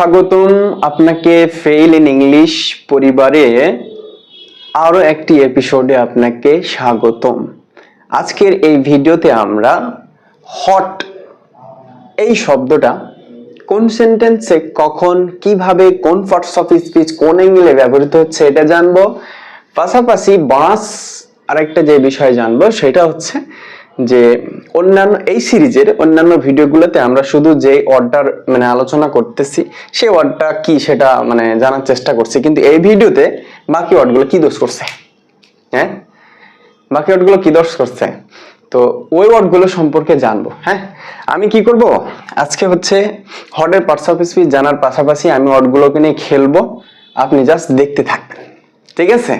স্বাগতম আপনাকে fail in English পরিবারে। আরও একটি এপিসোডে আপনাকে স্বাগতম। আজকের এই ভিডিওতে আমরা হট এই শব্দটা কোন সেন্টেন্সে কখন, কীভাবে, কোন পার্টস অফ স্পিচ কোন অ্যাঙ্গেলে ব্যবহৃত হচ্ছে এটা জানব। পাশাপাশি বাস আরেকটা যে বিষয় জানব, সেটা হচ্ছে যে অন্যান্য, এই সিরিজের অন্যান্য ভিডিওগুলোতে আমরা শুধু যে ওয়ার্ডটার মানে আলোচনা করতেছি সেই ওয়ার্ডটা কি সেটা মানে জানার চেষ্টা করছি। কিন্তু এই ভিডিওতে বাকি ওয়ার্ডগুলো কি দোষ করছে? হ্যাঁ? বাকি ওয়ার্ডগুলো কি দোষ করছে? তো ওই ওয়ার্ডগুলো সম্পর্কে জানব হ্যাঁ? আমি কি করব? আজকে হচ্ছে হটের পার্টস অফ স্পিচ জানার পাশাপাশি আমি ওয়ার্ডগুলোকে নিয়ে খেলব। আপনি জাস্ট দেখতে থাকবেন, ঠিক আছে?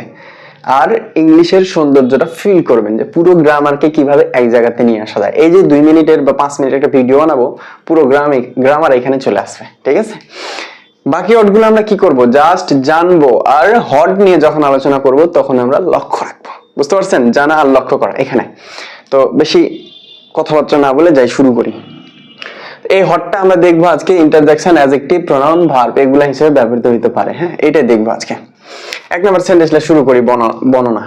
আর ইংলিশের সৌন্দর্যটা ফিল করবেন যে পুরো গ্রামারকে কীভাবে এক জায়গাতে নিয়ে আসা যায়। এই যে দুই মিনিটের বা পাঁচ মিনিটের একটা ভিডিও বানাবো, পুরো গ্রামে, গ্রামার এখানে চলে আসবে, ঠিক আছে? বাকি ওয়ার্ডগুলো আমরা কি করব? জাস্ট জানব আর হট নিয়ে যখন আলোচনা করব, তখন আমরা লক্ষ্য রাখব। বুঝতে পারছেন? জানা আর লক্ষ্য করা এখানে। তো বেশি কথাবার্তা না বলে যাই শুরু করি। এই হটটা আমরা দেখব আজকে ইন্টারজেকশন অ্যাজেক্টিভ প্রোনাউন ভার্ব এগুলা হিসেবে ব্যবহৃত হতে পারে হ্যাঁ? এটাই দেখব আজকে। এক নম্বর সেন্টেন্সটা শুরু করি বর্ণনা।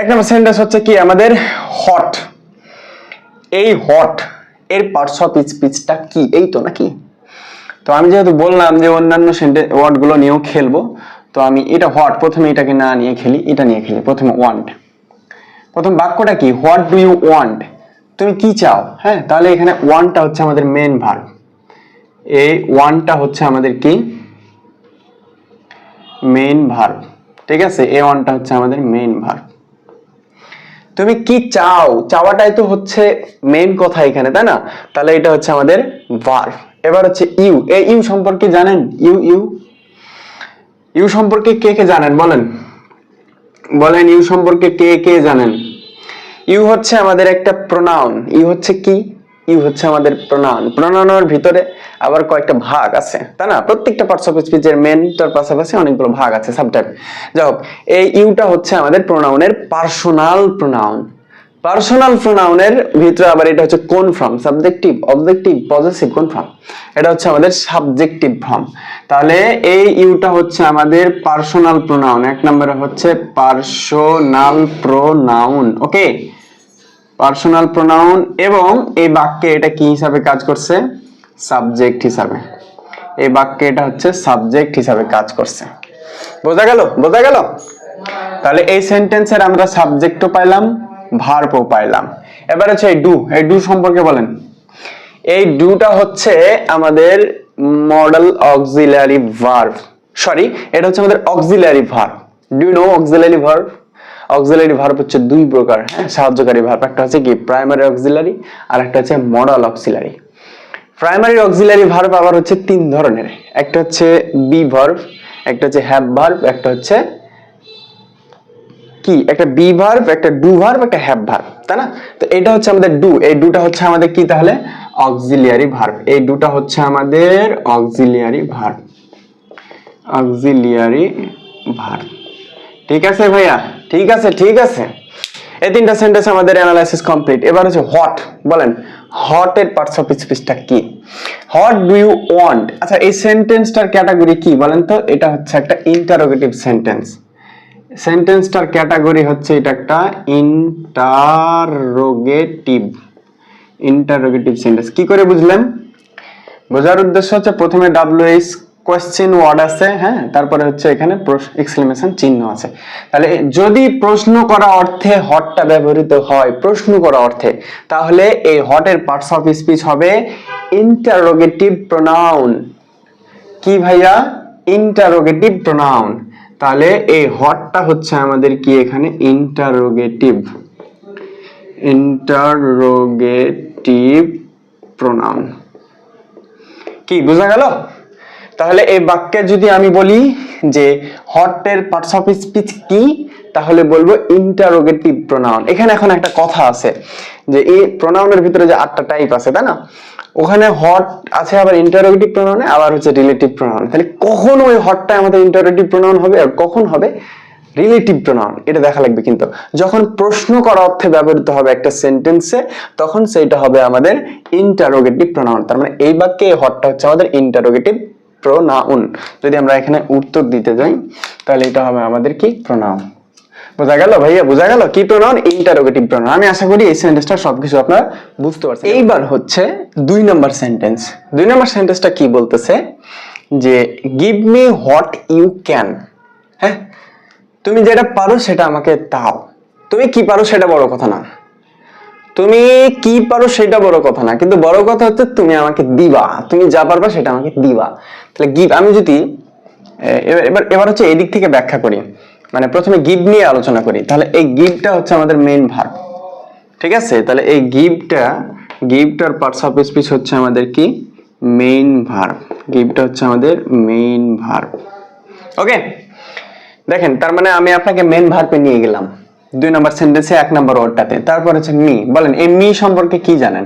এক নম্বর সেন্টেন্স হচ্ছে কি? আমাদের হট এই হট এর পার্টস অফ স্পিচটা কি? এই তো নাকি? তো আমি যেহেতু বললাম যে অন্যান্য সেন্টেন্স ওয়ার্ডগুলো নিয়েও খেলব, তো আমি এটা হোয়াট প্রথমে এটাকে না নিয়ে খেলি, এটা নিয়ে খেলি, প্রথমে ওয়ান্ট প্রথম বাক্যটা কি? হোয়াট ডু ইউ ওয়ান্ট তুমি কি চাও? হ্যাঁ তাহলে এখানে ওয়ানটা হচ্ছে আমাদের মেন ভার্ব এই ওয়ানটা হচ্ছে আমাদের কি? মেইন ভার্ব ঠিক আছে? এ ওয়ানটা হচ্ছে আমাদের মেইন ভার্ব তুমি কি চাও? চাওয়াটাই তো হচ্ছে মেইন কথা এখানে, তাই না? তাহলে এটা হচ্ছে আমাদের ভার্ব এবার হচ্ছে ইউ এই ইউ সম্পর্কে জানেন? ইউ ইউ ইউ সম্পর্কে কে কে জানেন? বলেন। বলেন ইউ সম্পর্কে কে কে জানেন? ইউ হচ্ছে আমাদের একটা প্রোনাউন ইউ হচ্ছে কি? ইউ হচ্ছে আমাদের প্রোনাউন প্রোনাউনের ভিতরে আবার কয়েকটা ভাগ আছে, তাই না? প্রত্যেকটা পার্টস অফ স্পিচের মেন তার পাশাপাশি অনেকগুলো ভাগ আছে সাবটাইপ যাই হোক, এই ইউটা হচ্ছে আমাদের প্রোনাউনের পার্সোনাল প্রোনাউন পার্সোনাল প্রোনাউনের ভিতরে আবার এটা হচ্ছে কোন ফর্ম সাবজেক্টিভ অবজেক্টিভ পজিটিভ কোন ফর্ম এটা হচ্ছে আমাদের সাবজেক্টিভ ফর্ম তাহলে এই ইউটা হচ্ছে আমাদের পার্সোনাল প্রোনাউন এক নম্বরে হচ্ছে personal pronoun okay personal pronoun এবং এই বাক্যে এটা কি হিসাবে কাজ করছে? সাবজেক্ট হিসাবে। এই বাক্যে এটা হচ্ছে সাবজেক্ট হিসাবে কাজ করছে। বোঝা গেল? বোঝা গেল? তাহলে এই সেন্টেন্সের আমরা সাবজেক্টও পাইলাম ভার্বও পাইলাম। এবার হচ্ছে এই ডু এই ডু সম্পর্কে বলেন। এই ডুটা হচ্ছে আমাদের মডেল অক্সিলারি ভার্ব সরি এটা হচ্ছে আমাদের auxiliary verb do no auxiliary verb auxiliary verb হচ্ছে দুই প্রকার হ্যাঁ? সাহায্যকারী ভার্ব, একটা হচ্ছে কি প্রাইমারি অক্সিলারি আর একটা হচ্ছে model auxiliary primary auxiliary verb আবার হচ্ছে তিন ধরনের, একটা হচ্ছে বি ভার্ব একটা হচ্ছে হ্যাভ ভার্ব একটা হচ্ছে কি? একটা বি ভার্ব একটা ডু ভার্ব একটা হ্যাভ ভার্ব তাই না? তো এটা হচ্ছে আমাদের ডু এই ডুটা হচ্ছে আমাদের কি তাহলে? অক্সিলিয়ারি ভার্ব এই দুটা হচ্ছে আমাদের অক্সিলিয়ারি ভার্ব অক্সিলিয়ারি ভার্ব ঠিক আছে ভাইয়া? ঠিক আছে ঠিক আছে। এই তিনটা সেন্টেন্স আমাদের অ্যানালাইসিস কমপ্লিট এবার হচ্ছে হট বলেন হট এর পার্টস অফ স্পিচটা কি? হট ডু ইউ ওয়ান্ট আচ্ছা এই সেন্টেন্সটার ক্যাটাগরি কি বলেন তো? এটা হচ্ছে একটা ইন্টারোগেটিভ সেন্টেন্স সেন্টেন্সটার ক্যাটাগরি হচ্ছে এটা একটা ইন্টারোগেটিভ ইন্টারোগেটিভ সেন্টেন্স কি করে বুঝলেন? বোঝার উদ্দেশ্য হচ্ছে প্রথমে ডাব্লিউ এইচ কোয়েশ্চেন ওয়ার্ড আছে হ্যাঁ? তারপরে হচ্ছে এখানে এক্সক্লেমেশন চিহ্ন আছে। তাহলে যদি প্রশ্ন করা অর্থে হটটা ব্যবহৃত হয়, প্রশ্ন করা অর্থে, তাহলে এই হটের পার্টস অফ স্পিচ হবে ইন্টারোগেটিভ প্রোনাউন কি ভাইয়া? ইন্টারোগেটিভ প্রোনাউন তাহলে এই হটটা হচ্ছে আমাদের কি এখানে? ইন্টারোগেটিভ ইন্টারোগেটিভ প্রোনাউন কি, বোঝা গেল? তাহলে এই বাক্যে যদি আমি বলি যে হটের পার্টস অফ স্পিচ কি, তাহলে বলব ইন্টারোগেটিভ প্রোনাউন এখানে এখন একটা কথা আছে যে এই প্রোনাউনের ভিতরে যে আটটা টাইপ আছে, তাই না? ওখানে হট আছে আবার ইন্টারোগেটিভ প্রোনাউনে আবার হচ্ছে রিলেটিভ প্রোনাউন তাহলে কখন ওই হটটা আমাদের ইন্টারোগেটিভ প্রোনাউন হবে আর কখন হবে রিলেটিভ প্রোনাউন এটা দেখা লাগবে কিন্তু। যখন প্রশ্ন করা অর্থে ব্যবহৃত হবে একটা সেন্টেন্সে তখন সেইটা হবে আমাদের ইন্টারোগেটিভ প্রোনাউন তার মানে এই বাক্যে হটটা হচ্ছে আমাদের ইন্টারোগেটিভ প্রোনাউন যদি আমরা এখানে উত্তর দিতে যাই, তাহলে এটা হবে আমাদের কি? প্রোনাউন বোঝা গেল ভাইয়া? বোঝা গেল? কি প্রোনাউন ইন্টারোগেটিভ প্রোনাউন আমি আশা করি এই সেন্টেন্সটা সবকিছু আপনারা বুঝতে পারছেন। এইবার হচ্ছে দুই নম্বর সেন্টেন্স দুই নম্বর সেন্টেন্সটা কি বলতেছে? যে give me what you can হ্যাঁ? তুমি যেটা পারো সেটা আমাকে দাও। তুমি কি পারো সেটা বড় কথা না। তুমি কি পারো সেটা বড় কথা না, কিন্তু বড় কথা হচ্ছে তুমি আমাকে দিবা, তুমি যা পারবা সেটা আমাকে দিবা। তাহলে গিভ আমি যদি এবার এবার হচ্ছে এই দিক থেকে ব্যাখ্যা করি মানে প্রথমে গিভ নিয়ে আলোচনা করি, তাহলে এই গিভটা হচ্ছে আমাদের মেইন ভার্ব ঠিক আছে? তাহলে এই গিভটা গিভটার পার্টস অফ স্পিচ হচ্ছে আমাদের কি? মেইন ভার্ব গিভটা হচ্ছে আমাদের মেইন ভার্ব ওকে দেখেন, তার মানে আমি আপনাকে মেন ভার্বে নিয়ে গেলাম। দুই নম্বর সেন্টেন্সে এক নম্বর ওয়ার্ডটাতে তারপর হচ্ছে মি বলেন, এই মি সম্পর্কে কি জানেন?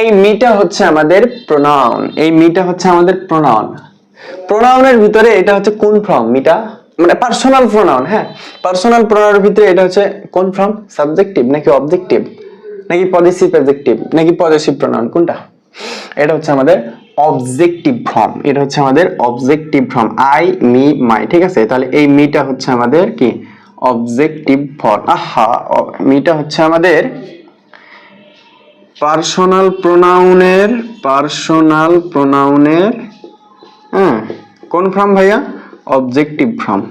এই মিটা হচ্ছে আমাদের প্রোনাউন এই মিটা হচ্ছে আমাদের প্রোনাউন প্রোনাউনের ভিতরে এটা হচ্ছে কোন ফর্ম মিটা মানে পার্সোনাল প্রোনাউন হ্যাঁ? পার্সোনাল প্রোনাউনের ভিতরে এটা হচ্ছে কোন ফর্ম সাবজেক্টিভ নাকি অবজেক্টিভ নাকি পজিটিভ অবজেক্টিভ নাকি পজিটিভ প্রোনাউন কোনটা? এটা হচ্ছে আমাদের অবজেক্টিভ ফর্ম এটা হচ্ছে আমাদের objective form I me my ঠিক আছে? তাহলে এই মিটা হচ্ছে আমাদের কি? অবজেক্টিভ ফর্ম আহা মিটা হচ্ছে আমাদের পার্সোনাল প্রোনাউনের পার্সোনাল প্রোনাউনের হ্যাঁ কোন ফর্ম ভাইয়া? অবজেক্টিভ ফর্ম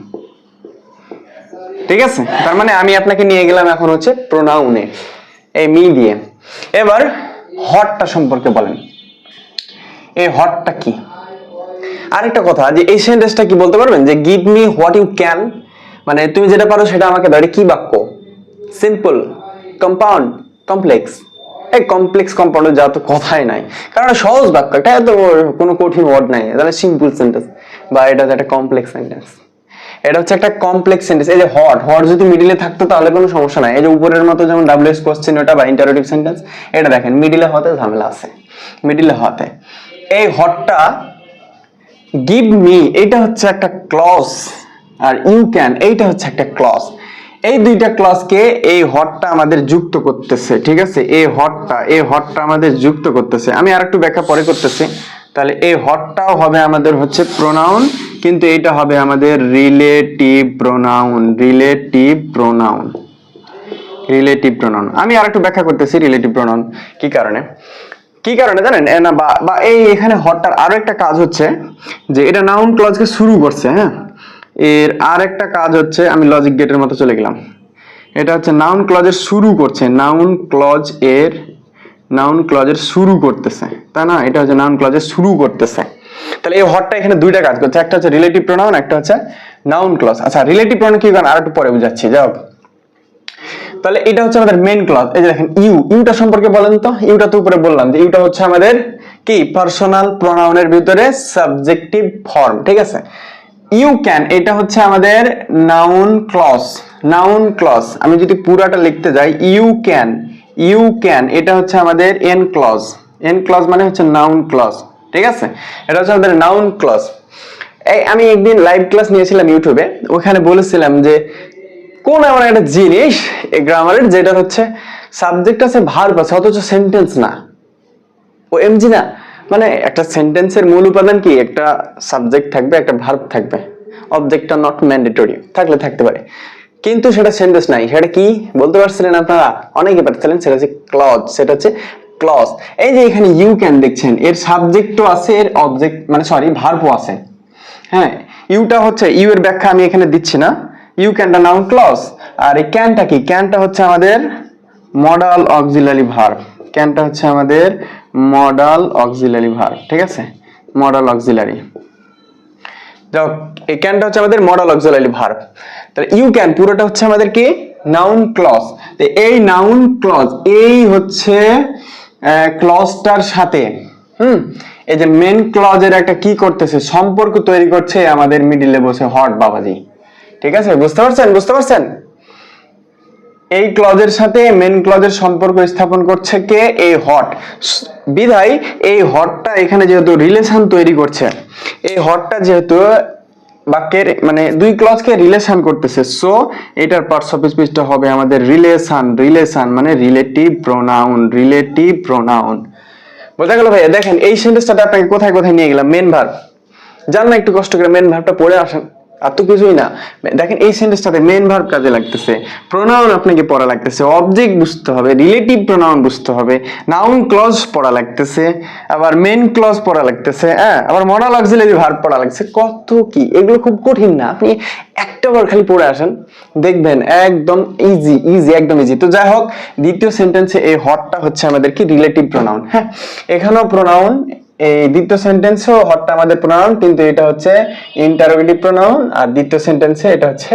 ঠিক আছে? তার মানে আমি আপনাকে নিয়ে গেলাম এখন হচ্ছে প্রোনাউনে এই মি দিয়ে। এবার হটটা সম্পর্কে বলেন। এই হটটা কি? আরেকটা কথা, যে এই সেন্টেন্সটা কি বলতে পারবেন? যে give me what you can মানে তুমি যেটা পারো সেটা আমাকে দাও। কি বাক্য? সিম্পল কম্পাউন্ড কমপ্লেক্স এই কমপ্লেক্স কম্পাউন্ডের যা তো কথাই নাই। কারণ সহজ বাক্য, এটা এত কোনো কঠিন ওয়ার্ড নাই। তাহলে সিম্পল সেন্টেন্স বা এটা হচ্ছে একটা কমপ্লেক্স সেন্টেন্স এটা হচ্ছে একটা কমপ্লেক্স সেন্টেন্স এই যে হট হট যদি মিডিলে থাকতো তাহলে কোনো সমস্যা নাই। এই যে উপরের মতো যেমন ডাব্লিউএস কোশ্চেন ওটা বা ইন্টারোটিভ সেন্টেন্স এটা দেখেন মিডিলে হতে ঝামেলা আছে। মিডিলে হতে। এই হটটা গিভ মি এটা হচ্ছে একটা ক্লজ আর ইউ ক্যান এইটা হচ্ছে একটা ক্লস এই দুইটা ক্লসকে এই হটটা আমাদের যুক্ত করতেছে, ঠিক আছে? এই হটটা এই হটটা আমাদের যুক্ত করতেছে। আমি আর একটু ব্যাখ্যা পরে করতেছি। তাহলে এই হটটাও হবে আমাদের হচ্ছে প্রোনাউন কিন্তু এটা হবে আমাদের relative pronoun relative pronoun relative pronoun আমি আর একটু ব্যাখ্যা করতেছি রিলেটিভ প্রোনাউন কি কারণে? কি কারণে জানেন? না, বা বা এই এখানে হটটার আরও একটা কাজ হচ্ছে যে এটা নাউন ক্লজকে শুরু করছে হ্যাঁ? এর আর একটা কাজ হচ্ছে আমি লজিক গেটের মতো চলে গেলাম। এটা হচ্ছে নাউন ক্লজের শুরু করছে। নাউন ক্লজ এর নাউন ক্লজের শুরু করতেছে। তাই না? এটা হচ্ছে নাউন ক্লজের শুরু করতেছে। তাহলে এই হটটা এখানে দুইটা কাজ করছে। একটা হচ্ছে রিলেটিভ প্রোনাউন একটা হচ্ছে নাউন ক্লজ আচ্ছা রিলেটিভ প্রোনাউন কি কারণ? আর একটু পরে বুঝাচ্ছি। যাও তাহলে এটা হচ্ছে আমাদের মেন ক্লজ এই যে দেখেন ইউ ইউটা সম্পর্কে বলেন তো। ইউটা তো উপরে বললাম যে ইউটা হচ্ছে আমাদের কি? পার্সোনাল প্রোনাউনের ভিতরে সাবজেক্টিভ ফর্ম ঠিক আছে? ইউ ক্যান এটা হচ্ছে আমাদের নাউন ক্লস নাউন ক্লস আমি যদি পুরাটা লিখতে যাই ইউ ক্যান ইউ ক্যান এটা হচ্ছে আমাদের এন ক্লজ এন ক্লজ মানে হচ্ছে নাউন ক্লস ঠিক আছে? এটা হচ্ছে আমাদের নাউন ক্লস এই, আমি একদিন লাইভ ক্লাস নিয়েছিলাম ইউটিউবে ওখানে বলেছিলাম যে, কোন এমন একটা জিনিস গ্রামারের যেটা হচ্ছে সাবজেক্ট আছে ভার্ব আছে, অথচ সেন্টেন্স না। ও এমজি না? মানে একটা সেন্টেন্সের মূল উপাদান কি? একটা সাবজেক্ট থাকবে, একটা ভার্ব থাকবে। অবজেক্টটা নট ম্যান্ডেটরি থাকলে থাকতে পারে। কিন্তু সেটা সেন্টেন্স নাই। সেটা কি? বলতে পারছিলেন আপনারা? অনেকে পারছিলেন, সেটা হচ্ছে ক্লজ সেটা হচ্ছে ক্লজ এই যে এখানে ইউ ক্যান দেখছেন, এর সাবজেক্টও আছে, এর অবজেক্ট মানে সরি ভার্বও আছে। হ্যাঁ ইউটা হচ্ছে ইউ এর ব্যাখ্যা আমি এখানে দিচ্ছি না। ইউ ক্যানটা নাউন ক্লজ আর এই ক্যানটা কি? ক্যানটা হচ্ছে আমাদের মডাল অক্সিলারি ভার্ব ক্যানটা হচ্ছে আমাদের মডাল অক্সিলারি ভার্ব ঠিক আছে? Modal auxiliary. যাও, এই হচ্ছে আমাদের মডাল অক্সিলারি তাহলে ইউ ক্যান পুরোটা হচ্ছে আমাদের কি? নাউন ক্লজ এই নাউন ক্লজ এই হচ্ছে সাথে, হুম? এই যে মেন ক্লজের একটা কি করতেছে, সম্পর্ক তৈরি করছে আমাদের মিডিলে বসে হট বাবাজি। ঠিক আছে? বুঝতে পারছেন? বুঝতে পারছেন? এই ক্লজের সাথে মেন ক্লজের সম্পর্ক স্থাপন করছে কে? এই হট। বিধায় এই হটটা এখানে যেহেতু রিলেশন তৈরি করছে, এই হটটা যেহেতু বাক্যের মানে দুই ক্লজকে রিলেশন করতেছে। সো এটার পার্টস অফ স্পিচটা হবে আমাদের রিলেশন রিলেশন মানে রিলেটিভ প্রোনাউন রিলেটিভ প্রোনাউন বোঝা গেল ভাইয়া? দেখেন, এই সেন্টেন্সটা আপনাকে কোথায় কোথায় নিয়ে গেলাম? মেন ভার্ব জান না একটু কষ্ট করে মেন ভার্বটা পড়ে আসেন। আর তো কিছুই না। দেখেন, এই সেন্টেন্সটাতে মেন ভার্ব কাজে লাগতেছে। প্রোনাউন আপনাকে পড়া লাগতেছে। অবজেক্ট বুঝতে হবে রিলেটিভ প্রোনাউন বুঝতে হবে। নাউন ক্লজ পড়া লাগতেছে। আবার মেন ক্লজ পড়া লাগতেছে হ্যাঁ? আবার মডাল অক্সিলারি ভার্ব পড়া লাগছে, কত কি? এগুলো খুব কঠিন না। আপনি একটা বার খালি পড়ে আসেন। দেখবেন একদম ইজি ইজি একদম ইজি তো যাই হোক, দ্বিতীয় সেন্টেন্সে এই হটটা হচ্ছে আমাদের কি? রিলেটিভ প্রোনাউন হ্যাঁ? এখানেও প্রোনাউন এই দ্বিতীয় সেন্টেন্সেও হটটা আমাদের প্রোনাউন কিন্তু এটা হচ্ছে ইন্টারোগেটিভ প্রোনাউন আর দ্বিতীয় সেন্টেন্সে এটা হচ্ছে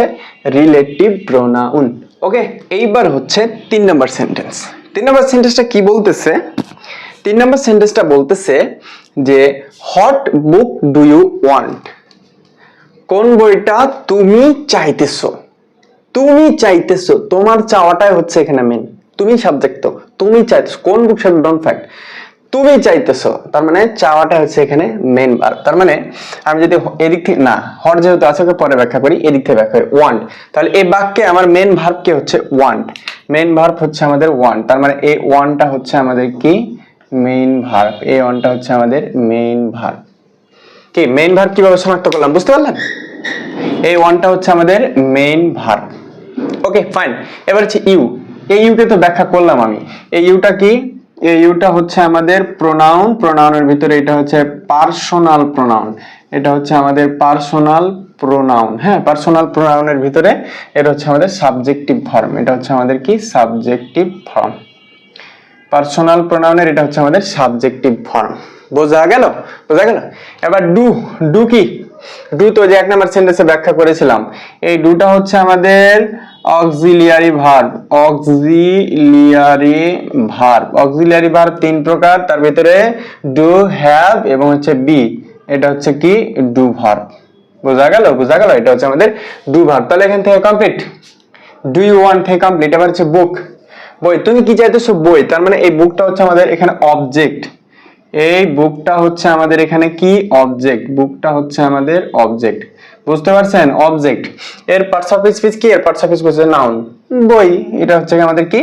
রিলেটিভ প্রোনাউন ওকে এইবার হচ্ছে তিন নম্বর সেন্টেন্স তিন নম্বর সেন্টেন্সটা কি বলতেছে? তিন নম্বর সেন্টেন্সটা বলতেছে যে what book do you want কোন বইটা তুমি চাইতেছো? তুমি চাইতেছো, তোমার চাওয়াটাই হচ্ছে এখানে মেন তুমি সাবজেক্ট তো তুমি চাইতেছো, কোন বুক সাবজেক্ট ডোন্ট ফ্যাক্ট তুমি চাইতেছো, তার মানে চাওয়াটা হচ্ছে এখানে মেন বার তার মানে আমি যদি এদিক থেকে না, হর যেহেতু আছে, ওকে পরে ব্যাখ্যা করি, এদিক থেকে ব্যাখ্যা করি ওয়ান্ট তাহলে এই বাক্যে আমার মেন ভার্ব কি হচ্ছে ওয়ান্ট মেন ভার্ব হচ্ছে আমাদের ওয়ান্ট তার মানে এই ওয়ানটা হচ্ছে আমাদের কি? মেইন ভার্ব এই ওয়ানটা হচ্ছে আমাদের মেইন ভার্ব কি মেইন ভার্ব কীভাবে শনাক্ত করলাম, বুঝতে পারলেন? এই ওয়ানটা হচ্ছে আমাদের মেইন ভার্ব ওকে ফাইন এবার হচ্ছে ইউ এই ইউকে তো ব্যাখ্যা করলাম আমি। এই ইউটা কি? এই ইউটা হচ্ছে আমাদের প্রোনাউন প্রোনাউনের ভিতরে এটা হচ্ছে পার্সোনাল প্রোনাউন এটা হচ্ছে আমাদের পার্সোনাল প্রোনাউন হ্যাঁ? পার্সোনাল প্রোনাউনের ভিতরে এটা হচ্ছে আমাদের সাবজেক্টিভ ফর্ম এটা হচ্ছে আমাদের কি? সাবজেক্টিভ ফর্ম পার্সোনাল প্রোনাউনের এটা হচ্ছে আমাদের সাবজেক্টিভ ফর্ম বোঝা গেল? বোঝা গেল? এবার ডু ডু কি? ডু তো যে এক নম্বর সেন্টেন্সে ব্যাখ্যা করেছিলাম, এই ডুটা হচ্ছে আমাদের auxiliary verb auxiliary verb auxiliary verb তিন প্রকার, তার ভিতরে ডু, হ্যাভ এবং হচ্ছে বি। এটা হচ্ছে কি? ডু ভার্ব বোঝা গেল? বোঝা গেল? এটা হচ্ছে আমাদের ডু ভার্ব তাহলে এখান থেকে কমপ্লিট ডু ইউ ওয়ান্ট থেকে কমপ্লিট এবার হচ্ছে বুক বই। তুমি কি চাইতেছো? বই। তার মানে এই বুকটা হচ্ছে আমাদের এখানে অবজেক্ট এই বুকটা হচ্ছে আমাদের এখানে কি অবজেক্ট বুকটা হচ্ছে আমাদের অবজেক্ট বুঝতে পারছেন? অবজেক্ট এর পার্টস অফ স্পিচ কি? এর পার্টস অফ স্পিচ নাউন বই। এটা হচ্ছে আমাদের কি?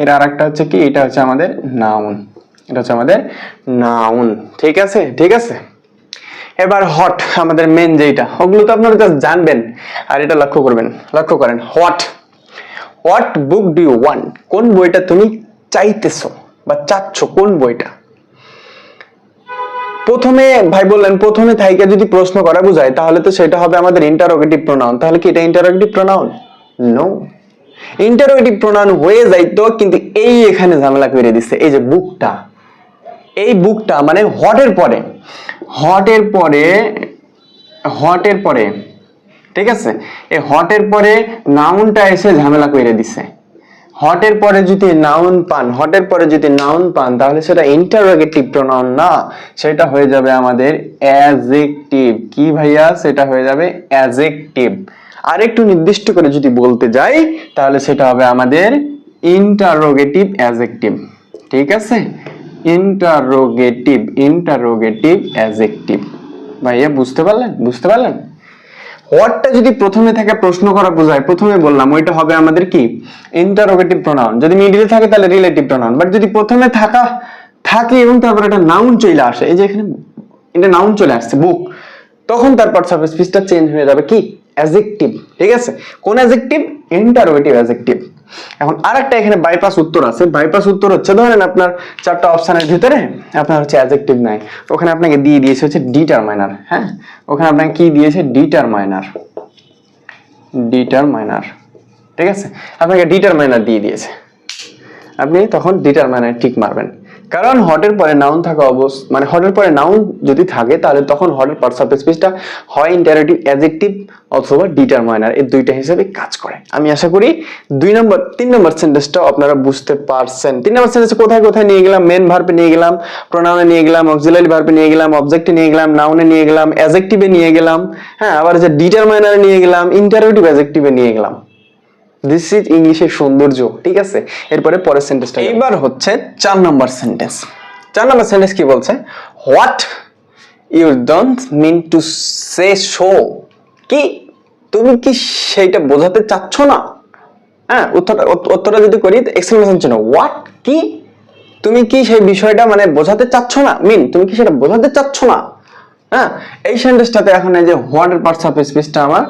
এর আরেকটা হচ্ছে কি? এটা হচ্ছে আমাদের নাউন এটা হচ্ছে আমাদের নাউন ঠিক আছে? ঠিক আছে? এবার হট আমাদের মেন যেটা ওগুলো তো আপনারা জাস্ট জানবেন। আর এটা লক্ষ্য করবেন। লক্ষ্য করেন what what book do you want কোন বইটা তুমি চাইতেছো বা চাচ্ছ? কোন বইটা? প্রথমে ভাই বললেন, প্রথমে থাইকে যদি প্রশ্ন করা বুঝায়, তাহলে তো সেটা হবে আমাদের ইন্টারোগেটিভ প্রোনাউন তাহলে কি এটা interrogative pronoun no interrogative pronoun হয়ে যাইতো, কিন্তু এই এখানে ঝামেলা করে দিচ্ছে এই যে বুকটা। এই বুকটা মানে হটের পরে। হটের পরে হটের পরে, ঠিক আছে? এই হটের পরে নাউনটা এসে ঝামেলা করে দিছে। হটের পরে যদি নাউন পান, হটের পরে যদি নাউন পান, তাহলে সেটা ইন্টারোগেটিভ প্রোনাউন না। সেটা হয়ে যাবে আমাদের অ্যাজেক্টিভ কি ভাইয়া? সেটা হয়ে যাবে অ্যাজেক্টিভ আর একটু নির্দিষ্ট করে যদি বলতে যাই, তাহলে সেটা হবে আমাদের ইন্টারোগেটিভ অ্যাজেক্টিভ ঠিক আছে? ইন্টারোগেটিভ ইন্টারোগেটিভ অ্যাজেক্টিভ ভাইয়া, বুঝতে পারলেন? বুঝতে পারলেন? হোয়াটটা যদি প্রথমে থাকে প্রশ্ন করা বোঝায়, প্রথমে বললাম ওইটা হবে আমাদের কি? ইন্টারোগেটিভ প্রোনাউন যদি মিডিলে থাকে তাহলে রিলেটিভ প্রোনাউন বাট যদি প্রথমে থাকা, থাকে এবং তারপর একটা নাউন চলে আসে, এই যে এখানে এটা নাউন চলে আসছে বুক তখন তারপর সাব স্পিচটা চেঞ্জ হয়ে যাবে কি? অ্যাজেক্টিভ ঠিক আছে? কোন অ্যাজেক্টিভ ইন্টারোগেটিভ অ্যাজেক্টিভ এখন আরেকটা এখানে বাইপাস উত্তর আছে। বাইপাস উত্তর হচ্ছে, ধরেন আপনার চারটা অপশনের ভিতরে আপনার হচ্ছে অ্যাজেক্টিভ নাই। ওখানে আপনাকে দিয়ে দিয়েছে হচ্ছে ডিটারমাইনার হ্যাঁ? ওখানে আপনাকে কি দিয়েছে? ডিটারমাইনার ডিটারমাইনার ঠিক আছে? আপনাকে ডিটারমাইনার দিয়ে দিয়েছে। আপনি তখন ডিটারমাইনার ঠিক মারবেন। কারণ হটের পরে নাউন থাকা অবস্থা মানে হটের পরে নাউন যদি থাকে, তাহলে তখন হটের পার্টস অফ স্পিচটা হয় ইন্টারেটিভ অ্যাজেক্টিভ অথবা ডিটারমাইনার এই দুইটা হিসেবে কাজ করে। আমি আশা করি দুই নম্বর, তিন নম্বর সেন্টেন্সটাও আপনারা বুঝতে পারছেন। তিন নম্বর সেন্টেন্স কোথায় কোথায় নিয়ে গেলাম? মেন ভার্বে নিয়ে গেলাম প্রোনাউনে নিয়ে গেলাম অক্সিলারি ভার্বে নিয়ে গেলাম অবজেক্টে নিয়ে গেলাম নাউনে নিয়ে গেলাম অ্যাজেক্টিভে নিয়ে গেলাম হ্যাঁ আবার যে ডিটারমাইনারে নিয়ে গেলাম ইন্টারেটিভ অ্যাজেক্টিভে নিয়ে গেলাম। দিস ইজ ইংলিশের সৌন্দর্য, ঠিক আছে? এরপরে পরের সেন্টেন্সটা এইবার হচ্ছে চার নম্বর সেন্টেন্স চার নম্বর সেন্টেন্স কি বলছে? What you don't mean to say so কি? তুমি কি সেইটা বোঝাতে চাচ্ছ না? হ্যাঁ উত্তরটা উত- উত্তরটা যদি করি এক্সপ্লেনেশন চিহ্ন হোয়াট কি? তুমি কি সেই বিষয়টা মানে বোঝাতে চাচ্ছ না? মিন তুমি কি সেটা বোঝাতে চাচ্ছ না? হ্যাঁ এই সেন্টেন্সটাতে এখন এই যে হোয়াট এর পার্টস অফ স্পিচটা আমার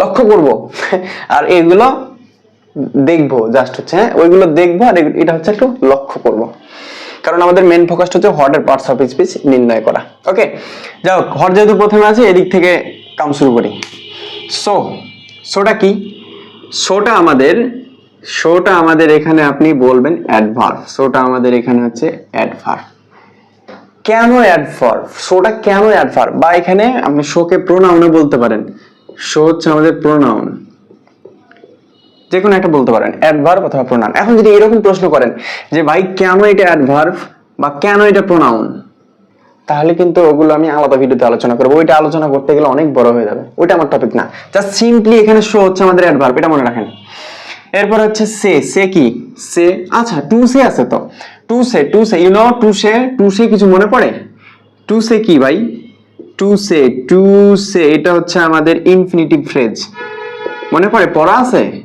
লক্ষ্য করব। আর এগুলো দেখব জাস্ট হচ্ছে হ্যাঁ ওইগুলো দেখব আর এটা হচ্ছে একটু লক্ষ্য করব। কারণ আমাদের মেন ফোকাসটা হচ্ছে হট এর পার্টস অফ স্পিচ নির্ণয় করা। ওকে যাও হট যেহেতু প্রথমে আছে, এদিক থেকে কাম শুরু করি। সো সোটা কি? সোটা আমাদের সোটা আমাদের এখানে আপনি বলবেন অ্যাডভার্ব সোটা আমাদের এখানে হচ্ছে অ্যাডভার্ব কেন অ্যাডভার্ব সোটা কেন অ্যাডভার্ব বা এখানে আপনি শোকে প্রোনাউনে বলতে পারেন। শো হচ্ছে আমাদের প্রোনাউন যে কোনো একটা বলতে পারেন অ্যাডভার্ব অথবা প্রোনাউন এখন যদি এরকম প্রশ্ন করেন যে, ভাই, কেন এটা অ্যাডভার্ব বা কেন এটা প্রোনাউন তাহলে কিন্তু ওগুলো আমি আলাদা ভিডিওতে আলোচনা করব। ওইটা আলোচনা করতে গেলে অনেক বড় হয়ে যাবে। ওইটা আমার টপিক না। জাস্ট সিম্পলি এখানে শো হচ্ছে আমাদের অ্যাডভার্ব এটা মনে রাখেন। এরপর হচ্ছে সে। সে কি? সে আচ্ছা টু সে আছে তো। To say to say you know to say to say কিছু মনে পড়ে? টু সে কি ভাই? টু সে টু সে, এটা হচ্ছে আমাদের ইনফিনিটিভ ফ্রেজ মনে পড়ে? পড়া আছে?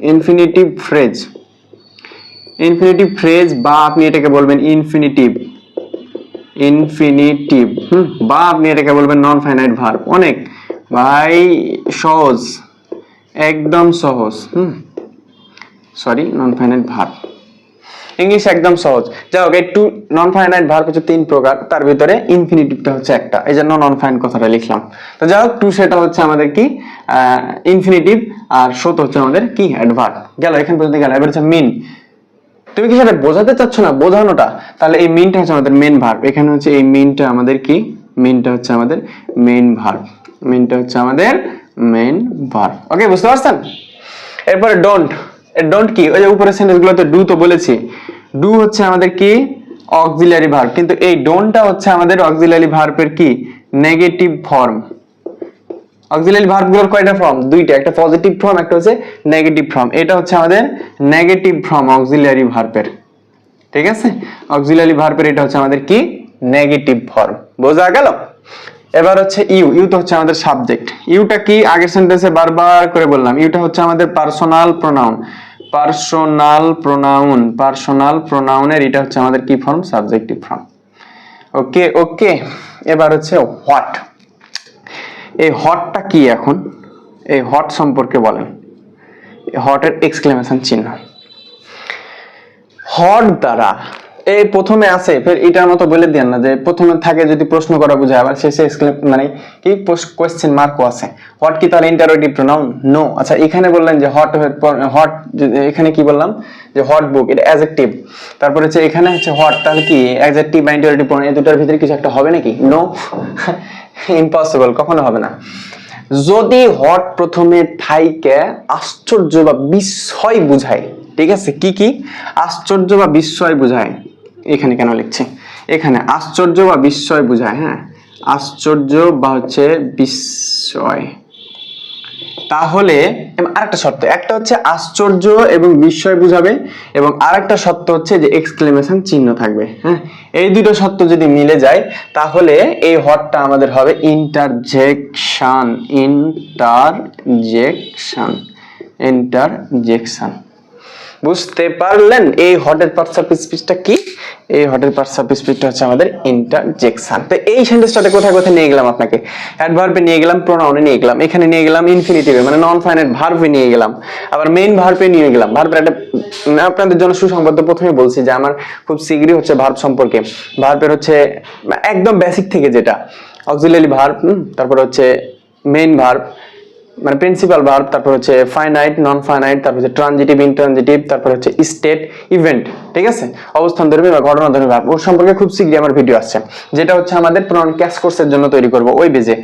ইনফিনিটিভ ফ্রেজ ইনফিনিটিভ ফ্রেজ বা আপনি এটাকে বলবেন ইনফিনিটিভ ইনফিনিটিভ বা আপনি এটাকে বলবেন নন ফাইনাইট ভার্ব অনেক, ভাই, সহজ, একদম সহজ, হুম sorry non finite verb English একদম সহজ। যাই হোক, একটু নন ফাইনাইট ভার্ব হচ্ছে তিন প্রকার, তার ভিতরে ইনফিনিটিভটা হচ্ছে একটা। এই জন্য নন ফাইন কথাটা লিখলাম। তো যাই হোক টু সেটা হচ্ছে আমাদের কি? ইনফিনিটিভ আর শোত হচ্ছে আমাদের কি? অ্যাডভার্ব গেল, এখান পর্যন্ত গেল। এবার হচ্ছে মিন তুমি কি সেটা বোঝাতে চাচ্ছ না? বোঝানোটা? তাহলে এই মিনটা হচ্ছে আমাদের মেন ভার্ব এখানে হচ্ছে এই মিনটা আমাদের কি? মিনটা হচ্ছে আমাদের মেন ভার্ব মিনটা হচ্ছে আমাদের মেন ভার্ব ওকে বুঝতে পারছেন? এরপরে ডোন্ট ডোন্ট কি? ওই যে উপরের সেন্টেন্স গুলোতে ডু তো বলেছি। ডু হচ্ছে আমাদের কি? অক্সিলারি ভার্ব কিন্তু এই ডোন্টটা হচ্ছে আমাদের অক্সিলারি ভার্বের কি? নেগেটিভ ফর্ম অক্সিলারি ভার্বগুলোর কয়টা ফর্ম দুইটা, একটা পজিটিভ ফর্ম একটা হচ্ছে নেগেটিভ ফর্ম এটা হচ্ছে আমাদের নেগেটিভ ফর্ম অক্সিলারি ভার্বের ঠিক আছে? অক্সিলারি ভার্বের এটা হচ্ছে আমাদের কি? নেগেটিভ ফর্ম বোঝা গেল? এবার হচ্ছে ইউ ইউ তো হচ্ছে আমাদের সাবজেক্ট ইউটা কি? আগের সেন্টেন্সে বারবার করে বললাম। ইউটা হচ্ছে আমাদের personal pronoun personal pronoun personal প্রোনাউনের এটা হচ্ছে আমাদের কি form subjective form okay okay এবার হচ্ছে হোয়াট এই হটটা কি এখন? এই হট সম্পর্কে বলেন। হটের এক্সক্লেমেশন চিহ্ন। হট দ্বারা, এই প্রথমে আছে, ফের এটার মতো বলে দেন না যে প্রথমে থাকে যদি প্রশ্ন করা বোঝায়, আবার শেষে মানে কি কোয়েশ্চেন মার্কও আছে। হট কি তাহলে ইন্টারোটিভ প্রোনাউন নো আচ্ছা এখানে বললেন যে হট হট এখানে কি বললাম? যে হট বুক এটা অ্যাজেক্টিভ তারপর হচ্ছে এখানে হচ্ছে হট, তাহলে কি? অ্যাজেক্টিভ বা ইন্টারোটিভ প্রোনাউন এই দুটার ভিতরে কিছু একটা হবে নাকি? নো ইম্পসিবল কখনো হবে না। যদি হট প্রথমে থাইকে আশ্চর্য বা বিস্ময় বুঝায়, ঠিক আছে? কি কি? আশ্চর্য বা বিস্ময় বুঝায়। এখানে কেন লিখছি? এখানে আশ্চর্য বা বিস্ময় বুঝায় হ্যাঁ? আশ্চর্য বা হচ্ছে বিস্ময়। তাহলে আর আরেকটা শর্ত, একটা হচ্ছে আশ্চর্য এবং বিস্ময় বুঝাবে এবং আরেকটা শর্ত হচ্ছে যে এক্সক্লেমেশন চিহ্ন থাকবে হ্যাঁ? এই দুটো শর্ত যদি মিলে যায়, তাহলে এই হটটা আমাদের হবে ইন্টারজেকশন ইন্টারজেকশন ইন্টারজেকশন বুঝতে পারলেন? এই হটের পার্টস অফ স্পিচটা কি? এই হটের পার্টস অফ স্পিচটা হচ্ছে আমাদের ইন্টারজেকশন তো এই সেন্টেন্সটাতে কোথায় কোথায় নিয়ে গেলাম আপনাকে? অ্যাডভার্বে নিয়ে গেলাম প্রোনাউনে নিয়ে গেলাম, এখানে নিয়ে গেলাম ইনফিনিটিভে মানে নন ফাইনাইট ভার্বে নিয়ে গেলাম। আবার মেইন ভার্বে নিয়ে গেলাম। ভার্বের একটা আপনাদের জন্য সুসংবাদ প্রথমে বলছি যে আমার খুব শীঘ্রই হচ্ছে ভার্ব সম্পর্কে। ভার্বের হচ্ছে, একদম বেসিক থেকে যেটা। অক্সিলারি ভার্ব তারপর হচ্ছে মেইন ভার্ব মানে প্রিন্সিপাল ভার্ব তারপর হচ্ছে ফাইনাইট নন ফাইনাইট তারপর হচ্ছে ট্রানজিটিভ ইনট্রানজিটিভ তারপর হচ্ছে স্টেট ইভেন্ট ঠিক আছে? অবস্থান ধর্মী বা ঘটনা ধর্মী ভার্ব ওর সম্পর্কে খুব শীঘ্রই আমার ভিডিও আসছে। যেটা হচ্ছে আমাদের প্রনাউন ক্যাশ কোর্সের জন্য তৈরি করব, ওই বেজে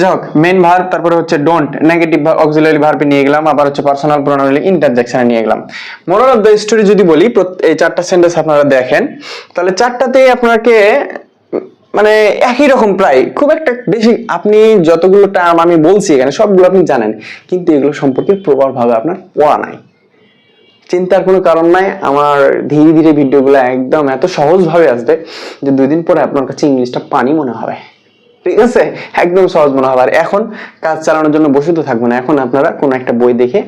যাই হোক মেন ভার্ব তারপরে হচ্ছে ডোন্ট নেগেটিভ অক্সিলারি ভার্বে নিয়ে গেলাম, আবার হচ্ছে পার্সোনাল প্রোনাউন ইন্টারজেকশনে নিয়ে গেলাম। মোরাল অফ দ্য স্টোরি যদি বলি এই চারটা সেন্টেন্স আপনারা দেখেন, তাহলে চারটাতেই আপনাকে মানে একই রকম প্রায়। খুব একটা বেশি আপনি যতগুলো টার্ম আমি বলছি এখানে, সবগুলো আপনি জানেন। কিন্তু এগুলো সম্পর্কে প্রবলভাবে আপনার পড়া নাই। চিন্তার কোনো কারণ নাই। আমার ধীরে ধীরে ভিডিওগুলো একদম এত সহজভাবে আসবে যে দুই দিন পরে আপনার কাছে ইংলিশটা পানি মনে হবে। ঠিক আছে? একদম সহজ মনে হবে। আর এখন কাজ চালানোর জন্য বসে তো থাকবেন না। এখন আপনারা কোনো একটা বই দেখে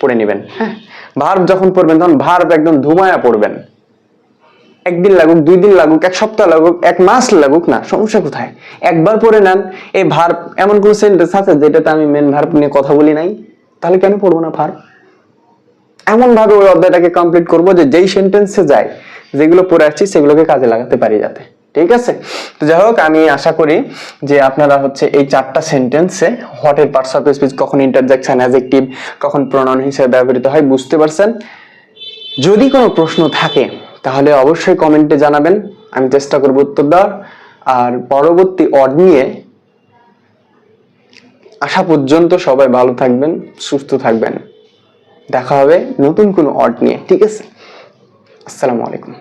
পড়ে নেবেন। হ্যাঁ? ভার্ব যখন পড়বেন তখন ভার্ব একদম ধুমায়া পড়বেন। একদিন লাগুক, দুই দিন লাগুক, এক সপ্তাহ লাগুক, এক মাস লাগুক না, সমস্যা কোথায়? একবার পড়ে নেন, এই ভার্ব এমন কোনো সেন্টেন্স আছে যেটাতে আমি মেন ভার্ব নিয়ে কথা বলি নাই? তাহলে কেন পড়ব না ভার্ব এমন ভাবে ওই অধ্যায়টাকে কমপ্লিট করব যে যেই সেন্টেন্সে যায় যেগুলো পড়ে আসছি সেগুলোকে কাজে লাগাতে পারি যাতে। ঠিক আছে? তো যাই হোক, আমি আশা করি যে আপনারা হচ্ছে এই চারটা সেন্টেন্সে হোয়াট এর পার্টস অফ স্পিচ কখন ইন্টারজেকশন অ্যাজেক্টিভ কখন প্রনাউন হিসেবে ব্যবহৃত হয় বুঝতে পারছেন? যদি কোনো প্রশ্ন থাকে তাহলে অবশ্যই কমেন্টে জানাবেন, আমি চেষ্টা করব উত্তর দেওয়ার। আর পরবর্তী অড নিয়ে আসা পর্যন্ত সবাই ভালো থাকবেন, সুস্থ থাকবেন। দেখা হবে নতুন কোনো অড নিয়ে, ঠিক আছে? আসসালামু আলাইকুম।